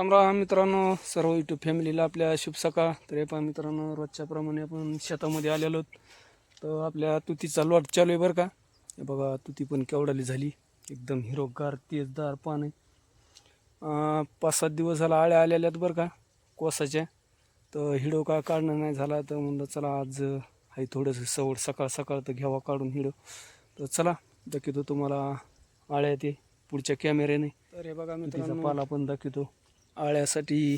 राम राम मित्रांनो सर्व युट्यूब फॅमिलीला आपल्या शुभ सकाळ तर हे पहा मित्रांनो रोजच्या प्रमाणे आपण शेतामध्ये आलेलो आहोत. तर आपल्या तुतीचा लॉट चालू आहे बरं का. हे बघा तुती पण केवढाली झाली. एकदम हिरोगार तेजदार पान आहे. पाच सात दिवस झाला आळ्या आलेल्या बरं का कोसाच्या. तर हिडो का काढणं नाही झाला तर म्हणलं चला आज आहे थोडंसं सवड सकाळ सकाळ तर घ्यावा काढून हिडो. तर चला दाखवतो तुम्हाला आळ्या ते पुढच्या कॅमेऱ्याने तर हे बघा मित्रांनो. पाला पण दाखवतो. आळ्यासाठी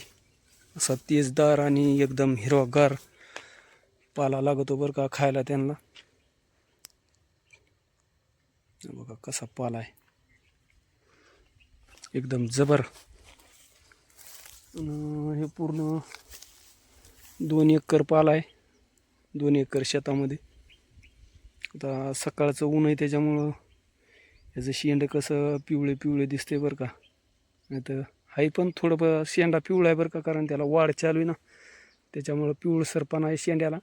असा तेजदार आणि एकदम हिरवागार पाला लागतो बरं का खायला त्यांना. बघा कसा पाला आहे. एकदम जबर. हे पूर्ण दोन एकर पाला आहे. दोन एकर शेतामध्ये. आता सकाळचं ऊन आहे त्याच्यामुळं याचं शेंड कसं पिवळे पिवळे दिसते बरं का. नाही तर हाही पण थोडं ब शेंडा पिवळा आहे बरं का कारण त्याला वाढ चालू आहे ना. त्याच्यामुळं पिवळसरपणा आहे शेंड्याला.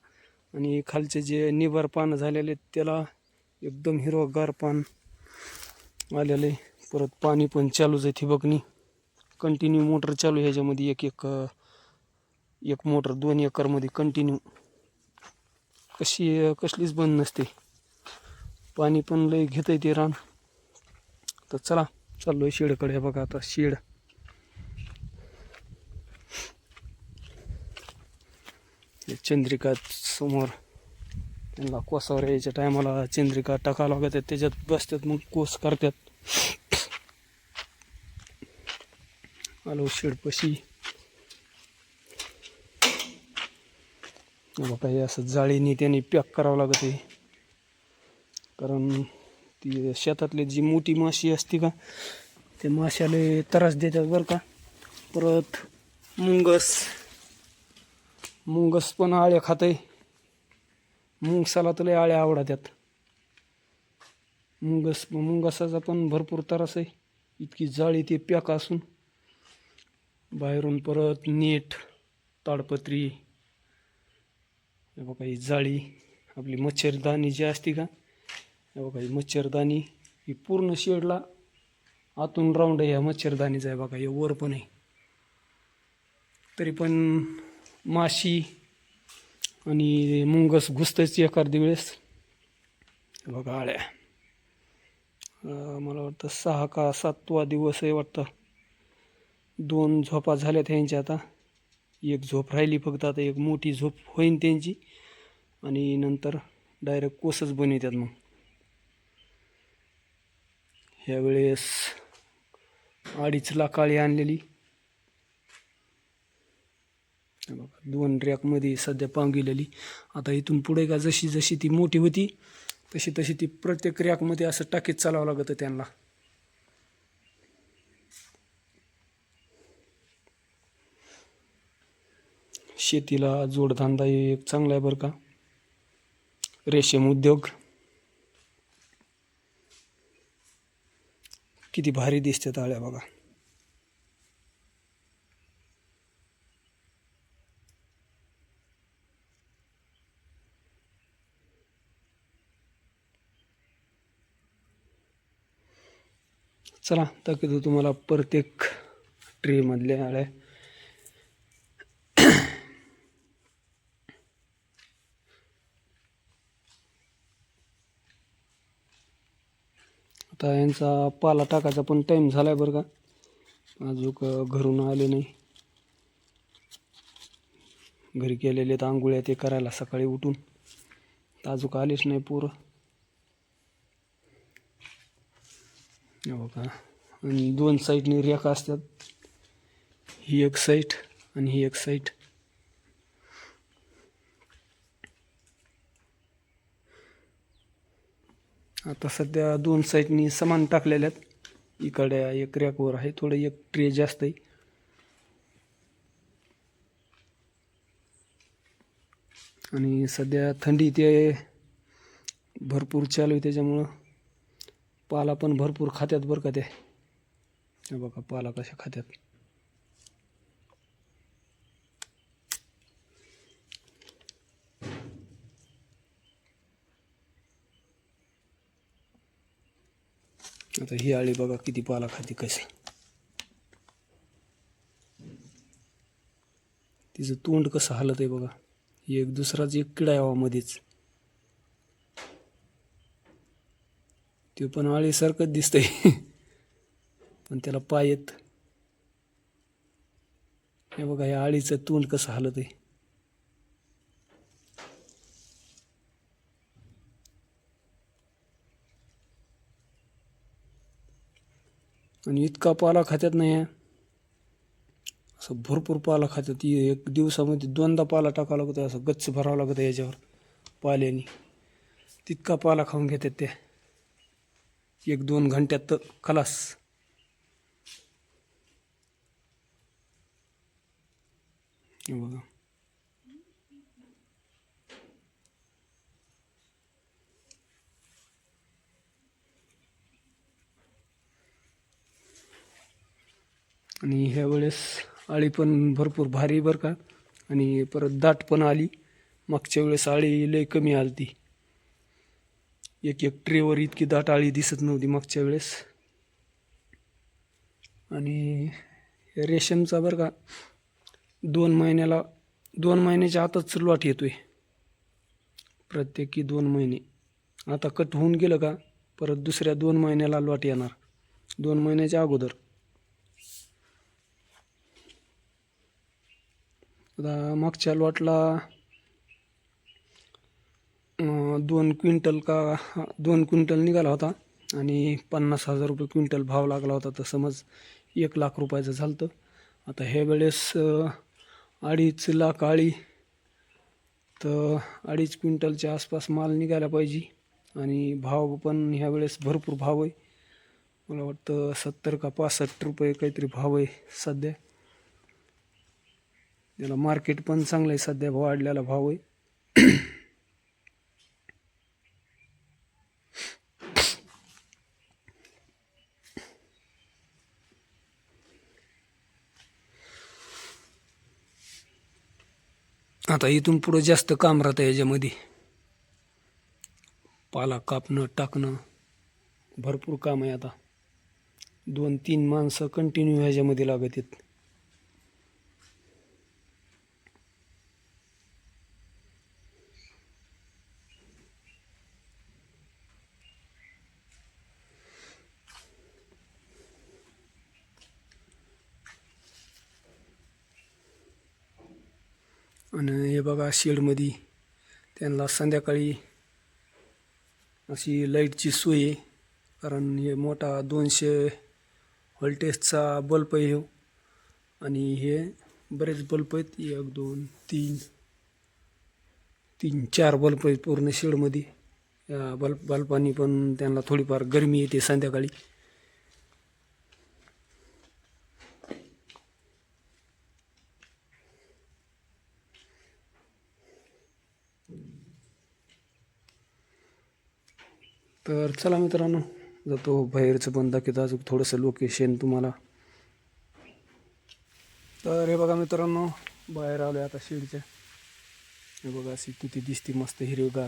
आणि खालचे जे निभार पानं झालेले आहेत त्याला एकदम हिरवगार पान आलेलं आहे. परत पाणी पण चालूच आहे ठिबकनी. कंटिन्यू मोटर चालू आहे ह्याच्यामध्ये एक एक एक मोटर दोन एकरमध्ये कंटिन्यू कशी कसलीच बंद नसते. पाणी पण लय घेतं ते रान. तर चला चाललो आहे शेडकडे बघा आता शेड. चंद्रिका समोर. त्यांना कोसावर यायच्या टायमाला चंद्रिका टाकावं लागत त्याच्यात बसतात मग कोस करतात. आलो शेडपशी. बघा हे असं जाळीने त्यांनी पॅक करावं लागत आहे. कारण ती शेतातली जी मोठी माशी असते का ते माशाला त्रास देतात बरं का. परत मुंगस. मुंगस पण आळ्या खाते मुंगसाला तर लय आळ्या आवडतात मुंगस मुंगसाचा पण भरपूर त्रास आहे. इतकी जाळी ते पॅक असून. बाहेरून परत नेट ताडपत्री हे बघा ही जाळी आपली मच्छरदाणी जी असते का हे बघा ही मच्छरदाणी ही पूर्ण शेडला आतून राऊंड आहे ह्या मच्छरदाणीचा आहे बघा हे वर पण आहे. तरी पण माशी आणि मुंगस घुसतच एखादी वेळेस बघा आळ्या मला वाटतं सहा का सातवा दिवस आहे वाटतं. दोन झोपा झाल्यात ह्यांच्या आता. एक झोप राहिली फक्त आता एक मोठी झोप होईन त्यांची. आणि नंतर डायरेक्ट कोसच बनवतात मग. ह्यावेळेस अडीच लाख आळी आणलेली हे बघा दोन रॅकमध्ये सध्या पांगिलेली आता इथून पुढे का जशी जशी ती मोठी होती तशी तशी ती प्रत्येक रॅकमध्ये असं टाकीत चालावं लागतं त्यांना. शेतीला जोडधंदा एक चांगला आहे बरं का. रेशीम उद्योग. किती भारी दिसतात ताळ्या बघा. चला दाखवतो तुम्हाला प्रत्येक ट्रेमधल्या आळ्या. आता यांचा पाला टाकायचा पण टाईम झाला आहे बरं का. अजून घरून आले नाही. घरी गेलेले तर आंघोळ्या ते करायला सकाळी उठून. तर अजून आलेच नाही पोरं. हो बघा आणि दोन साईडने रेखा असतात. ही एक साईट आणि ही एक साईट आता सध्या दोन साईडनी समान टाकलेल्या आहेत. इकडे एक रॅकवर आहे थोडं एक ट्रे जास्त आहे. आणि सध्या थंडी ते भरपूर चालू आहे त्याच्यामुळं पाला पण भरपूर खात्यात बरं का ते. बघा पाला कशा खात्यात. आता ही आळी बघा किती पाला खाते कशी. तिचं तोंड कसं हालत आहे बघा. एक दुसराच एक किडा यावा मध्येच ते पण आळीसारखंच दिसतंय. पण त्याला पाय येत. हे बघा या आळीचं तोंड कसं हालत आहे आणि इतका पाला खात्यात नाही आहे असं भरपूर पाला खात्यात. एक दिवसामध्ये दोनदा पाला टाकावा लागतो असं गच्च भरावं लागतं याच्यावर पाल्याने. तितका पाला खाऊन घेतात त्या. एक दोन घंट्यात खलास. बघा. आणि ह्या वेळेस आळी पण भरपूर भारी बरं का. आणि परत दाट पण आली. मागच्या वेळेस आळी लय कमी आली ती एक एक ट्रेवर इतकी दाट आळी दिसत नव्हती मागच्या वेळेस. आणि रेशमचा बरं का दोन महिन्याला दोन महिन्याच्या आतच लॉट आहे प्रत्येकी दोन महिने. आता कट होऊन गेलं का परत दुसऱ्या दोन महिन्याला लॉट येणार. दोन महिन्याच्या अगोदर. आता मागच्या लॉटला दोन क्विंटल का दोन क्विंटल निघाला होता आणि पन्नास हजार रुपये क्विंटल भाव लागला होता. तर समज एक लाख रुपयाचं झालं तर आता ह्या वेळेस अडीच लाख आळी तर अडीच क्विंटलच्या आसपास माल निघायला पाहिजे आणि भाव पण ह्या वेळेस भरपूर भाव आहे. मला वाटतं सत्तर का पासष्ट रुपये काहीतरी भाव आहे सध्या. त्याला मार्केट पण चांगलं आहे सध्या वाढलेला भाव आहे. आता इथून पुढं जास्त काम राहतं याच्यामध्ये. पाला कापणं टाकणं भरपूर काम आहे आता. दोन तीन माणसं कंटिन्यू ह्याच्यामध्ये लागत आहेत. आणि हे बघा शेडमध्ये त्यांना संध्याकाळी अशी लाईटची सोय आहे. कारण हे मोठा दोनशे व्होल्टेजचा बल्ब आहे हो. आणि हे बरेच बल्ब आहेत. एक दोन तीन तीन चार बल्ब आहेत पूर्ण शेडमध्ये. या बल्ब बल्बानी पण त्यांना थोडीफार गरमी येते संध्याकाळी. तर चला मित्रांनो जातो बाहेरचं पण दाखवतो अजून थोडंसं लोकेशन तुम्हाला. तर हे बघा मित्रांनो बाहेर आलो आता शिडच्या हे बघा अशी किती दिसती मस्त हिरवीगार.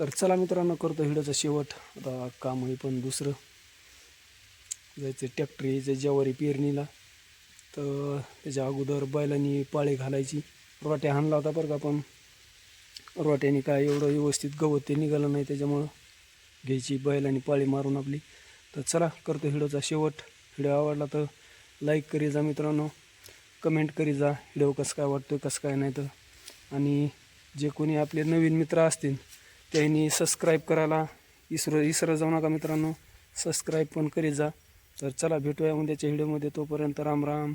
तर चला मित्रांनो करतो हिडोचा शेवट. आता काम आहे पण दुसरं. जायचं ट्रॅक्टर यायचं ज्वारी पेरणीला. तर त्याच्या अगोदर बैलांनी पाळी घालायची. रोट्या हाणला होता बरं का पण रोट्याने काय एवढं व्यवस्थित गवत ते निघालं नाही त्याच्यामुळं घ्यायची बैल आणि पाळी मारून आपली. तर चला करतो व्हिडिओचा शेवट. व्हिडिओ आवडला तर लाईक करी जा मित्रांनो. कमेंट करी जा व्हिडिओ कसं काय वाटतो कसं काय नाही तर. आणि जे कोणी आपले नवीन मित्र असतील त्यांनी सबस्क्राईब करायला इसरो इसरं जाऊ नका मित्रांनो. सबस्क्राईब पण करीत जा. तर चला भेटूया उद्याच्या व्हिडिओमध्ये तोपर्यंत राम राम